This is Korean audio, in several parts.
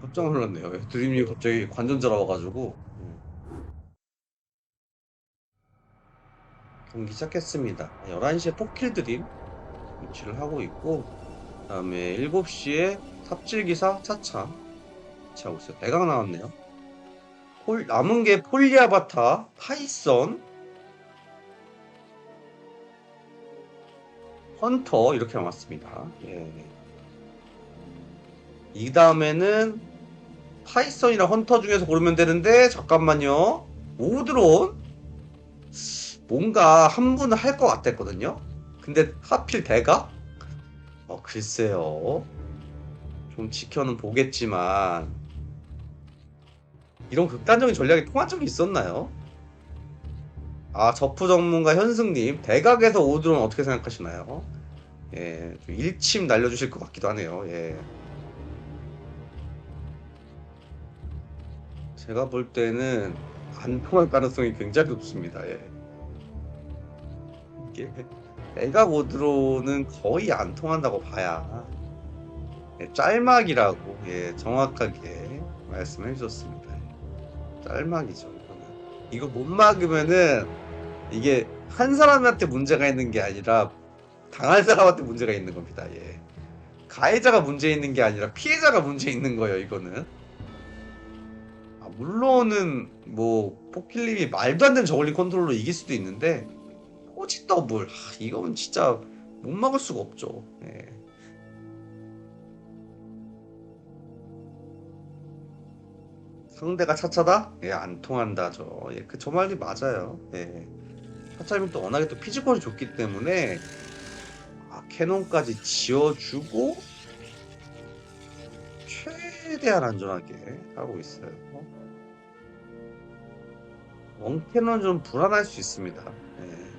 깜짝 놀랐네요. 드림이 갑자기 관전자라 와가지고. 경기 시작했습니다. 11시에 포킬 드림 위치를 하고 있고, 그 다음에 7시에 삽질기사 차차 위치하고 있어요. 대강 나왔네요. 폴, 남은 게 폴리아바타, 파이썬, 헌터 이렇게 남았습니다. 예. 이 다음에는 파이썬이랑 헌터 중에서 고르면 되는데 잠깐만요. 오드론 뭔가 한 분은 할 것 같았거든요. 근데 하필 대가? 어 글쎄요. 좀 지켜는 보겠지만 이런 극단적인 전략이 통한 적이 있었나요? 아 저프 전문가 현승님 대각에서 오드론 어떻게 생각하시나요? 예, 좀 일침 날려주실 것 같기도 하네요. 예. 제가 볼 때는 안 통할 가능성이 굉장히 높습니다. 예. 이게 대각 오드론은 거의 안 통한다고 봐야 예, 짤막이라고 예, 정확하게 말씀해 주셨습니다. 예. 짤막이죠. 이거는. 이거 못 막으면은 이게 한 사람한테 문제가 있는 게 아니라 당할 사람한테 문제가 있는 겁니다. 예. 가해자가 문제 있는 게 아니라 피해자가 문제 있는 거예요. 이거는. 아, 물론은 뭐 포킬님이 말도 안 되는 저글링 컨트롤로 이길 수도 있는데 포지 더블 하, 이건 진짜 못 막을 수가 없죠. 예. 상대가 차차다? 예, 안 통한다죠. 예, 그 저 말이 맞아요. 예. 차차님이 또 워낙에 또 피지컬이 좋기 때문에 아, 캐논까지 지어주고 최대한 안전하게 하고 있어요. 원캐논은 좀 불안할 수 있습니다. 예.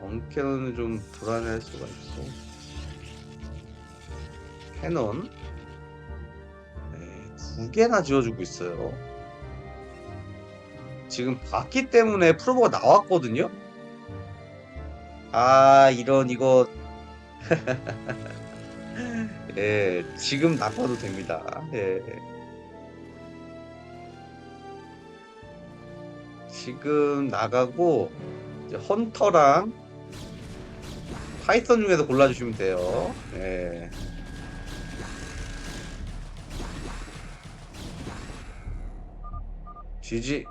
원캐논은 좀 불안할 수가 있고 캐논 네, 두 개나 지어주고 있어요. 지금 봤기 때문에 프로버가 나왔거든요. 아 이런 이거 예 지금 나가도 됩니다. 예. 지금 나가고 이제 헌터랑 파이썬 중에서 골라주시면 돼요. 예. GG